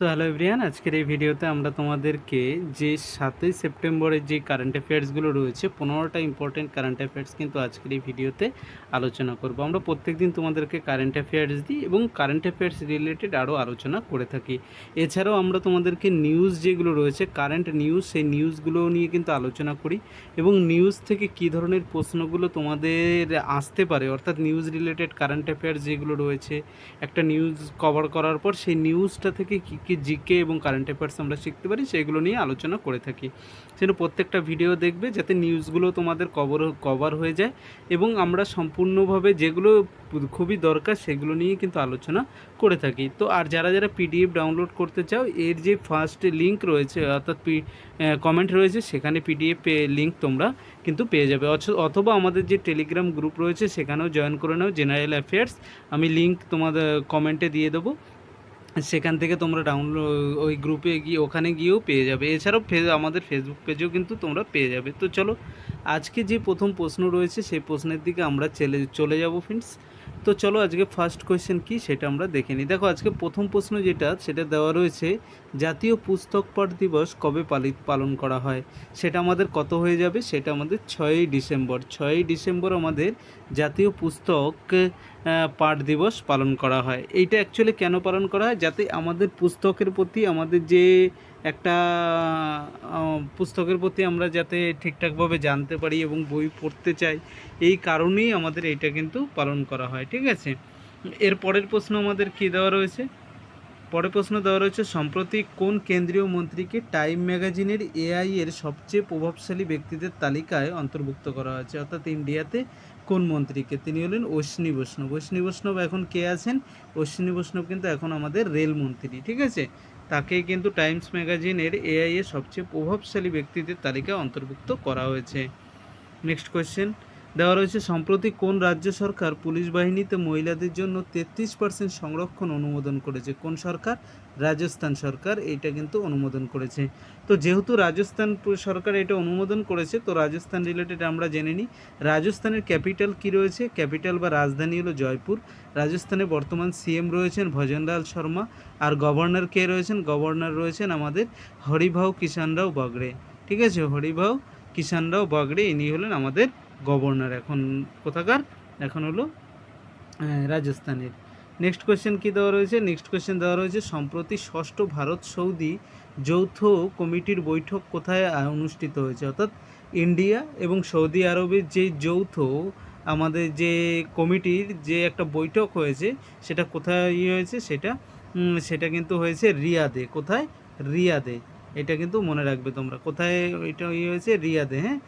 তো hello everyone আজকের এই ভিডিওতে আমরা তোমাদেরকে যে সাতই সেপ্টেম্বরের যে কারেন্ট অ্যাফেয়ার্সগুলো রয়েছে, পনেরোটা ইম্পর্টেন্ট কারেন্ট অ্যাফেয়ার্স কিন্তু আজকের এই ভিডিওতে আলোচনা করব। আমরা প্রত্যেকদিন তোমাদেরকে কারেন্ট অ্যাফেয়ার্স দিই এবং কারেন্ট অ্যাফেয়ার্স রিলেটেড আরও আলোচনা করে থাকি। এছাড়াও আমরা তোমাদেরকে নিউজ যেগুলো রয়েছে কারেন্ট নিউজ সেই নিউজগুলো নিয়ে কিন্তু আলোচনা করি এবং নিউজ থেকে কী ধরনের প্রশ্নগুলো তোমাদের আসতে পারে, অর্থাৎ নিউজ রিলেটেড কারেন্ট অ্যাফেয়ার্স যেগুলো রয়েছে, একটা নিউজ কভার করার পর সেই নিউজটা থেকে কী কী জিকে এবং কারেন্ট অ্যাফেয়ার্স আমরা শিখতে পারি, সেগুলো নিয়ে আলোচনা করে থাকি। সেটা প্রত্যেকটা ভিডিও দেখবে যাতে নিউজগুলো তোমাদের কভার কভার হয়ে যায় এবং আমরা সম্পূর্ণভাবে যেগুলো খুবই দরকার সেগুলো নিয়ে কিন্তু আলোচনা করে থাকি। তো আর যারা যারা পিডিএফ ডাউনলোড করতে চাও, এর যে ফার্স্ট লিঙ্ক রয়েছে, অর্থাৎ পি কমেন্ট রয়েছে, সেখানে পিডিএফ লিঙ্ক তোমরা কিন্তু পেয়ে যাবে। অথ- অথবা আমাদের যে টেলিগ্রাম গ্রুপ রয়েছে, সেখানেও জয়েন করে নাও জেনারেল অ্যাফেয়ার্স আমি লিঙ্ক তোমাদের কমেন্টে দিয়ে দেবো। সেখান থেকে তোমরা ডাউনলোড ওই গ্রুপে গিয়ে ওখানে গিয়েও পেয়ে যাবে। এছাড়াও ফে আমাদের ফেসবুক পেজেও কিন্তু তোমরা পেয়ে যাবে। তো চলো আজকে যে প্রথম প্রশ্ন রয়েছে, সেই প্রশ্নের দিকে আমরা চলে চলে যাব ফ্রেন্ডস তো চলো আজকে ফার্স্ট কোয়েশ্চেন কি সেটা আমরা দেখে নিই। দেখো, আজকে প্রথম প্রশ্ন যেটা, সেটা দেওয়া রয়েছে, জাতীয় পুস্তক পাঠ দিবস কবে পালিত, পালন করা হয়? সেটা আমাদের কত হয়ে যাবে? সেটা আমাদের ছয়ই ডিসেম্বর। ছয়ই ডিসেম্বর আমাদের জাতীয় পুস্তক পাঠ দিবস পালন করা হয়। এইটা অ্যাকচুয়ালি কেন পালন করা হয়? যাতে আমাদের পুস্তকের প্রতি আমাদের যে একটা পুস্তকের প্রতি আমরা যাতে ঠিকঠাকভাবে জানতে পারি এবং বই পড়তে চাই, এই কারণেই আমাদের এইটা কিন্তু পালন করা হয়, ঠিক আছে? এর পরের প্রশ্ন আমাদের কী দেওয়া রয়েছে? পরের প্রশ্ন দেওয়া রয়েছে, সম্প্রতি কোন কেন্দ্রীয় মন্ত্রীকে টাইম ম্যাগাজিনের এআই এর সবচেয়ে প্রভাবশালী ব্যক্তিদের তালিকায় অন্তর্ভুক্ত করা হয়েছে? অর্থাৎ ইন্ডিয়াতে কোন মন্ত্রীকে? তিনি হলেন অশ্বিনী বৈষ্ণব। অশ্বিনী বৈষ্ণব এখন কে আছেন? অশ্বিনী বৈষ্ণব কিন্তু এখন আমাদের রেলমন্ত্রী ঠিক আছে? তাকে কিন্তু টাইমস ম্যাগাজিনের এআই এ সবচেয়ে প্রভাবশালী ব্যক্তিদের তালিকা অন্তর্ভুক্ত করা হয়েছে। নেক্সট কোয়েশ্চেন দেওয়া রয়েছে, সম্প্রতি কোন রাজ্য সরকার পুলিশ বাহিনীতে মহিলাদের জন্য তেত্রিশ পার্সেন্ট সংরক্ষণ অনুমোদন করেছে? কোন সরকার? রাজস্থান সরকার। এইটা কিন্তু অনুমোদন করেছে। তো যেহেতু রাজস্থান সরকার এটা অনুমোদন করেছে, তো রাজস্থান রিলেটেড আমরা জেনে নিই। রাজস্থানের ক্যাপিটাল কি রয়েছে? ক্যাপিটাল বা রাজধানী হলো জয়পুর। রাজস্থানে বর্তমান সিএম রয়েছেন ভজনলাল শর্মা। আর গভর্নর কে রয়েছেন? গভর্নর রয়েছেন আমাদের হরিভাউ কিষানরাও বগড়ে। ঠিক আছে? হরিভাউ কিষানরাও বগড়ে। ইনি হলেন আমাদের গভর্নর এখন কোথাকার? এখন হলো রাজস্থানের। নেক্সট কোয়েশ্চেন কী দেওয়া রয়েছে? নেক্সট কোয়েশ্চেন দেওয়া রয়েছে, সম্প্রতি ষষ্ঠ ভারত সৌদি যৌথ কমিটির বৈঠক কোথায় অনুষ্ঠিত হয়েছে? অর্থাৎ ইন্ডিয়া এবং সৌদি আরবের যে যৌথ, আমাদের যে কমিটির যে একটা বৈঠক হয়েছে, সেটা কোথায় হয়েছে? সেটা সেটা কিন্তু হয়েছে রিয়াদে। কোথায়? রিয়াদে। এটা কিন্তু মনে রাখবে তোমরা। কোথায় এটা ইয়ে হয়েছে? রিয়াদে হ্যাঁ?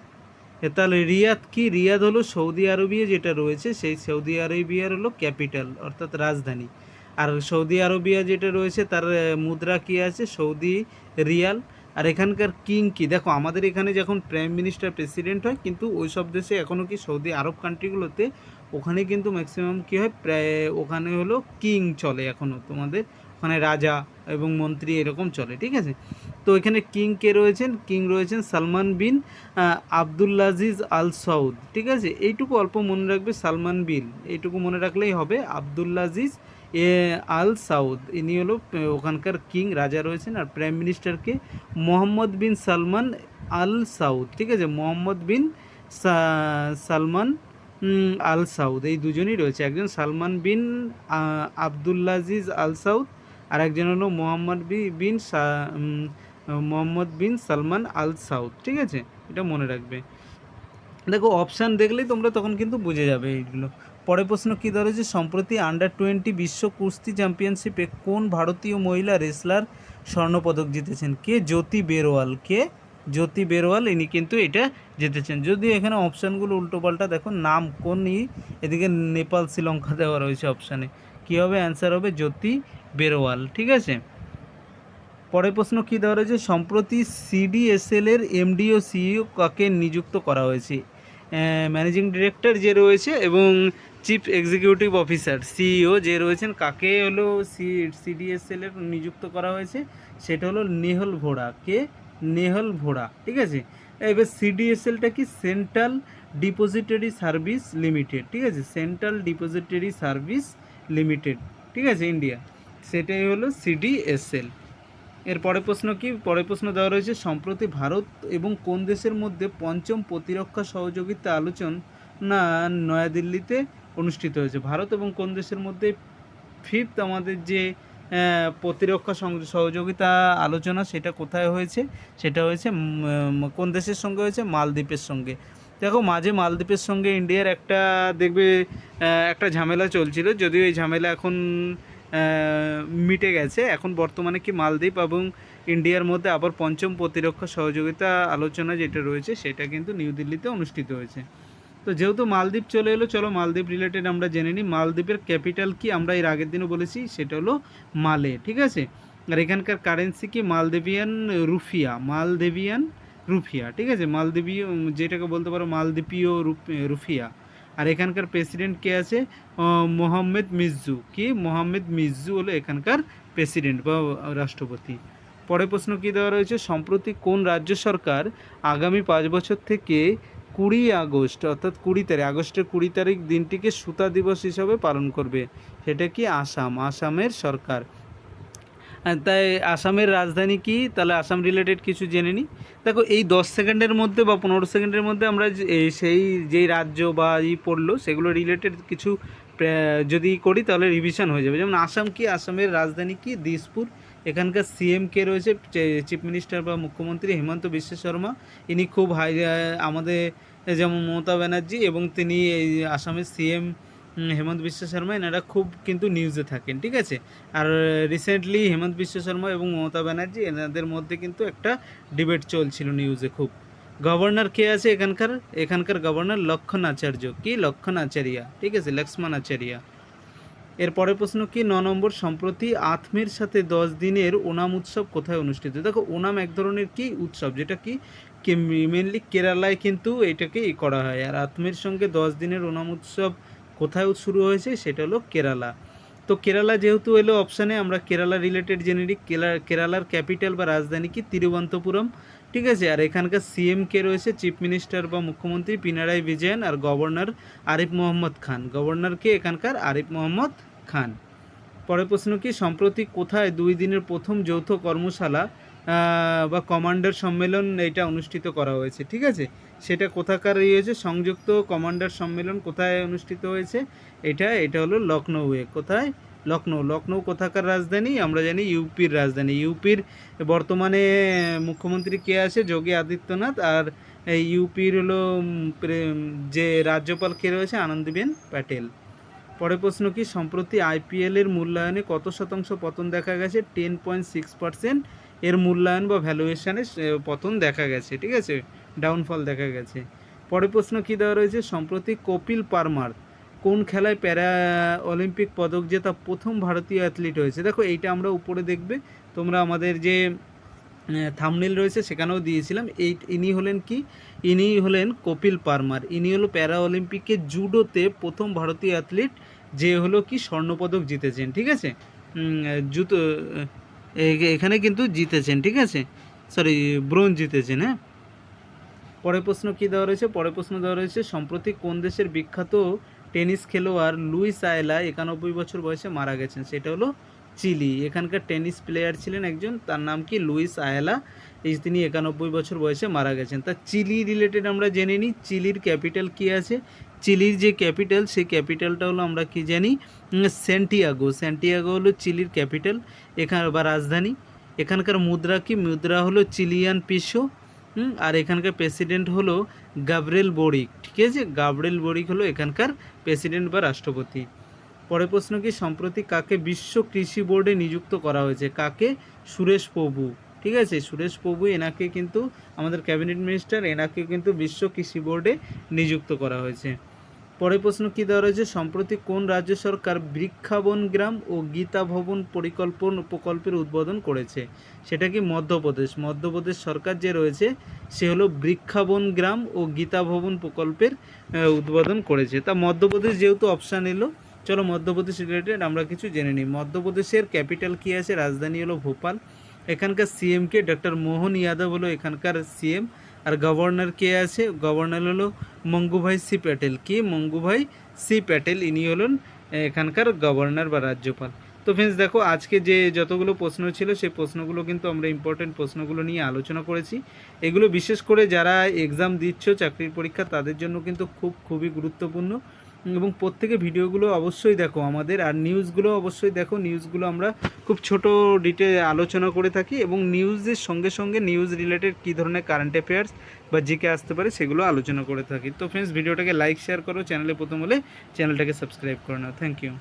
তাহলে রিয়াদ কি? রিয়াদ হলো সৌদি আরবিয়া যেটা রয়েছে, সেই সৌদি আরবিয়ার হলো ক্যাপিটাল, অর্থাৎ রাজধানী। আর সৌদি আরবিয়া যেটা রয়েছে, তার মুদ্রা কি আছে? Saudi Real. আর এখানকার কিং কি? দেখো, আমাদের এখানে যখন প্রাইম মিনিস্টার প্রেসিডেন্ট হয়, কিন্তু ওই সব দেশে এখনও কি সৌদি আরব কান্ট্রিগুলোতে, ওখানে কিন্তু ম্যাক্সিমাম কী হয়? প্রায়, ওখানে হলো কিং চলে এখনও তোমাদের। ওখানে রাজা এবং মন্ত্রী এরকম চলে, ঠিক আছে? তো এখানে কিং কে রয়েছেন? কিং রয়েছেন সালমান বিন আবদুল্লাজিজ আল সৌদ ঠিক আছে? এইটুকু অল্প মনে রাখবে সালমান বিল এইটুকু মনে রাখলেই হবে আবদুল্লাজিজ এ আল সাউদ ইনি হলো ওখানকার কিং রাজা রয়েছেন, আর prime মিনিস্টারকে Mohammed bin Salman Al Saud ঠিক আছে? Mohammad bin Salman Al Saud এই দুজনই রয়েছে। একজন সালমান বিন আবদুল্লাজিজ আল সাউদ আর একজন হলো Mohammed B bin Mohammed bin Salman Al Saud, ঠিক আছে? এটা মনে রাখবে। দেখো অপশান দেখলেই তোমরা তখন কিন্তু বুঝে যাবে এইগুলো। পরের প্রশ্ন কী ধরেছে সম্প্রতি আন্ডার টোয়েন্টি বিশ্ব কুস্তি চ্যাম্পিয়নশিপে কোন ভারতীয় মহিলা রেসলার স্বর্ণপদক জিতেছেন? কে? জ্যোতি বেরোয়াল। কে? জ্যোতি বেরোয়াল, ইনি কিন্তু এটা জিতেছেন। যদি এখানে অপশানগুলো উল্টোপাল্টা, দেখো, নাম কোন এদিকে নেপাল, শ্রীলঙ্কা দেওয়া রয়েছে অপশানে কী হবে? অ্যান্সার হবে জ্যোতি বেরোয়াল, ঠিক আছে? পরের প্রশ্ন কী দেওয়া রয়েছে? সম্প্রতি সিডিএসএল এর এমডি ও সিইও কাকে নিযুক্ত করা হয়েছে? ম্যানেজিং ডিরেক্টর যে রয়েছে এবং চিফ এক্সিকিউটিভ অফিসার সিইও যে রয়েছেন, কাকে হলো সি সিডিএসএল এর নিযুক্ত করা হয়েছে? সেটা হলো নেহল ভোড়া। কে? নেহল ভোড়া, ঠিক আছে? এবার সিডিএসএলটা কি? সেন্ট্রাল ডিপোজিটরি সার্ভিস লিমিটেড ঠিক আছে? সেন্ট্রাল ডিপোজিটরি সার্ভিস লিমিটেড ঠিক আছে ইন্ডিয়া সেটাই হলো সিডিএসএল এর পরের প্রশ্ন কি? পরের প্রশ্ন দেওয়া রয়েছে, সম্প্রতি ভারত এবং কোন দেশের মধ্যে পঞ্চম প্রতিরক্ষা সহযোগিতা আলোচনা নয়াদিল্লিতে অনুষ্ঠিত হয়েছে? ভারত এবং কোন দেশের মধ্যে ফিফথ আমাদের যে প্রতিরক্ষা সহযোগিতা আলোচনা, সেটা কোথায় হয়েছে? সেটা হয়েছে কোন দেশের সঙ্গে হয়েছে? মালদ্বীপের সঙ্গে। দেখো, মাঝে মালদ্বীপের সঙ্গে ইন্ডিয়ার একটা, দেখবে একটা ঝামেলা চলছিল। যদিও এই ঝামেলা এখন মিটে গেছে। এখন বর্তমানে কি মালদ্বীপ এবং ইন্ডিয়ার মধ্যে আবার পঞ্চম প্রতিরক্ষা সহযোগিতা আলোচনা যেটা রয়েছে, সেটা কিন্তু নিউ দিল্লিতে অনুষ্ঠিত হয়েছে। তো যেহেতু মালদ্বীপ চলে এলো, চলো মালদ্বীপ রিলেটেড আমরা জেনে নিই, মালদ্বীপের ক্যাপিটাল কি আমরা এর আগের দিনও বলেছি, সেটা হলো মালে, ঠিক আছে? আর এখানকার কারেন্সি কি? মালদেভিয়ান রুফিয়া মালদেভিয়ান রুফিয়া, ঠিক আছে? মালদ্বীপীয় যেটাকে বলতে পারো মালদ্বীপীয় রুফিয়া। আর এখানকার প্রেসিডেন্ট কে আছে? মোহাম্মদ মির্জু কি? মোহাম্মদ মির্জু হলো এখানকার প্রেসিডেন্ট বা রাষ্ট্রপতি। পরের প্রশ্ন কী দেওয়া রয়েছে? সম্প্রতি কোন রাজ্য সরকার আগামী পাঁচ বছর থেকে কুড়ি আগস্ট, অর্থাৎ কুড়ি তারিখ, আগস্টের কুড়ি তারিখ দিনটিকে সুতা দিবস হিসাবে পালন করবে? সেটা কি? আসাম। আসামের সরকার। তাই আসামের রাজধানী কি? তাহলে আসাম রিলেটেড কিছু জেনে নিই দেখো, এই দশ সেকেন্ডের মধ্যে বা পনেরো সেকেন্ডের মধ্যে আমরা সেই যেই রাজ্য বা ই পড়ল, সেগুলো রিলেটেড কিছু যদি করি তাহলে রিভিশন হয়ে যাবে। যেমন আসাম কি? আসামের রাজধানী কি? দিসপুর। এখানকার সিএম কে রয়েছে চিফ মিনিস্টার বা মুখ্যমন্ত্রী হেমন্ত বিশ্ব শর্মা। ইনি খুব হাই আমাদের, যেমন মমতা ব্যানার্জি এবং তিনি এই আসামের সিএম হেমন্ত বিশ্ব শর্মা এনারা খুব কিন্তু নিউজে থাকেন, ঠিক আছে? আর রিসেন্টলি হেমন্ত বিশ্ব শর্মা এবং মমতা ব্যানার্জি এনাদের মধ্যে কিন্তু একটা ডিবেট চলছিল নিউজে খুব। গভর্নর কে আছে এখানকার? এখানকার গভর্নর লক্ষণ আচার্য। কি? লক্ষণ আচার্যা, ঠিক আছে? লক্ষ্মণ আচার্যা। এর পরের প্রশ্ন কি? ন নম্বর, সম্প্রতি আত্মের সাথে দশ দিনের ওনাম উৎসব কোথায় অনুষ্ঠিত? দেখো, ওনাম এক ধরনের কি উৎসব? যেটা কি মেনলি কেরালায় কিন্তু এটাকে করা হয়। আর আত্মের সঙ্গে দশ দিনের ওনাম উৎসব কোথায় শুরু হয়েছে সেটা হলো কেরালা। তো কেরালা যেহেতু এলো অপশানে আমরা কেরালা রিলেটেড জেনে নিই কেরালার ক্যাপিটাল বা রাজধানী কি? তিরুবন্তপুরম ঠিক আছে? আর এখানকার সিএম কে রয়েছে চিফ মিনিস্টার বা মুখ্যমন্ত্রী পিনারাই বিজয়ন আর গভর্নর আরিফ মোহাম্মদ খান। গভর্নরকে এখানকার আরিফ মোহাম্মদ খান। পরের প্রশ্ন কি? সম্প্রতি কোথায় দুই দিনের প্রথম যৌথ কর্মশালা বা কমান্ডার সম্মেলন এটা অনুষ্ঠিত করা হয়েছে, ঠিক আছে? সেটা কোথাকার ইয়ে হয়েছে? সংযুক্ত কমান্ডার সম্মেলন কোথায় অনুষ্ঠিত হয়েছে? এটা এটা হলো লখনৌয়ে কোথায়? লখনৌ লখনৌ কোথাকার রাজধানী? আমরা জানি ইউপির রাজধানী। ইউপির বর্তমানে মুখ্যমন্ত্রী কে আছে? যোগী আদিত্যনাথ। আর ইউপির হলো যে রাজ্যপাল কে রয়েছে? আনন্দীবেন প্যাটেল। পরের প্রশ্ন কি? সম্প্রতি আইপিএলের মূল্যায়নে কত শতাংশ পতন দেখা গেছে? Ten point six percent. এর মূল্যায়ন বা ভ্যালুয়েশানে পতন দেখা গেছে, ঠিক আছে? ডাউনফল দেখা গেছে। পরের প্রশ্ন কী দেওয়া রয়েছে? সম্প্রতি কপিল পারমার কোন খেলায় প্যারা অলিম্পিক পদক জেতা প্রথম ভারতীয় অ্যাথলিট হয়েছে? দেখো, এইটা আমরা উপরে দেখবে। তোমরা আমাদের যে থামনিল রয়েছে, সেখানেও দিয়েছিলাম। এই, ইনি হলেন কি? ইনি হলেন কপিল পারমার। ইনি হলো প্যারা অলিম্পিকে জুডোতে প্রথম ভারতীয় অ্যাথলিট যে হলো কি, স্বর্ণপদক জিতেছেন, ঠিক আছে? জুতো এখানে কিন্তু জিতেছেন, ঠিক আছে? সরি ব্রোঞ্জ জিতেছেন হ্যাঁ? পরের প্রশ্ন কী দেওয়া রয়েছে? পরের প্রশ্ন দেওয়া রয়েছে, সম্প্রতি কোন দেশের বিখ্যাত টেনিস খেলোয়াড় লুইস আয়লা একানব্বই বছর বয়সে মারা গেছেন? সেটা হলো চিলি। এখানকার টেনিস প্লেয়ার ছিলেন একজন, তার নাম কি? Luis Ayala. এই তিনি একানব্বই বছর বয়সে মারা গেছেন। তা চিলি রিলেটেড আমরা জেনে নিই। চিলির ক্যাপিটাল কী আছে? চিলির যে ক্যাপিটাল, সেই ক্যাপিটালটা হলো আমরা কি জানি? স্যান্টিয়াগো স্যান্টিয়াগো হলো চিলির ক্যাপিটাল, এখান বা রাজধানী। এখানকার মুদ্রা কি? মুদ্রা হলো চিলিয়ান পিসো। আর এখানকার প্রেসিডেন্ট হলো গাবরেল বড়িক। ঠিক আছে? গাবরেল বড়িক হলো এখানকার প্রেসিডেন্ট বা রাষ্ট্রপতি। পরের প্রশ্ন কি? সম্প্রতি কাকে বিশ্ব কৃষি বোর্ডে নিযুক্ত করা হয়েছে? কাকে? সুরেশ প্রভু। ঠিক আছে? সুরেশ প্রভু এনাকে কিন্তু, আমাদের ক্যাবিনেট মিনিস্টার, এনাকে কিন্তু বিশ্ব কৃষি বোর্ডে নিযুক্ত করা হয়েছে। পরের প্রশ্ন কি দেওয়া রয়েছে? সম্প্রতি কোন রাজ্য সরকার বৃক্ষাবন গ্রাম ও গীতা ভবন পরিকল্পন প্রকল্পের উদ্বোধন করেছে? সেটা কি মধ্যপ্রদেশ? মধ্যপ্রদেশ সরকার যে রয়েছে, সে হলো বৃক্ষাবন গ্রাম ও গীতা ভবন প্রকল্পের উদ্বোধন করেছে। তা মধ্যপ্রদেশ যেহেতু অপশান এলো চলো মধ্যপ্রদেশ রিলেটেড আমরা কিছু জেনে নিই। মধ্যপ্রদেশের ক্যাপিটাল কী আছে? রাজধানী হলো ভোপাল। এখানকার সিএমকে ডক্টর মোহন ইয়াদব হলো এখানকার সিএম আর গভর্নর কে আছে? গভর্নর হলো মঙ্গুভাই সি প্যাটেল। কে? মঙ্গুভাই সি প্যাটেল, ইনি হলেন এখানকার গভর্নর বা রাজ্যপাল। তো ফ্রেন্ডস দেখো, আজকে যে যতগুলো প্রশ্ন ছিল, সেই প্রশ্নগুলো কিন্তু আমরা ইম্পর্টেন্ট প্রশ্নগুলো নিয়ে আলোচনা করেছি। এগুলো বিশেষ করে যারা এক্সাম দিচ্ছ, চাকরির পরীক্ষা, তাদের জন্য কিন্তু খুব, খুবই গুরুত্বপূর্ণ। এবং প্রত্যেকে ভিডিওগুলো অবশ্যই দেখো আমাদের, আর নিউজগুলো অবশ্যই দেখো। নিউজগুলো আমরা খুব ছোট ডিটে আলোচনা করে থাকি এবং নিউজের সঙ্গে সঙ্গে নিউজ রিলেটেড কী ধরনের কারেন্ট অ্যাফেয়ার্স বা জিকে আসতে পারে সেগুলো আলোচনা করে থাকি। তো ফ্রেন্ডস ভিডিওটাকে লাইক শেয়ার করো। চ্যানেলে প্রথম হলে চ্যানেলটাকে সাবস্ক্রাইব করে নাও থ্যাংক ইউ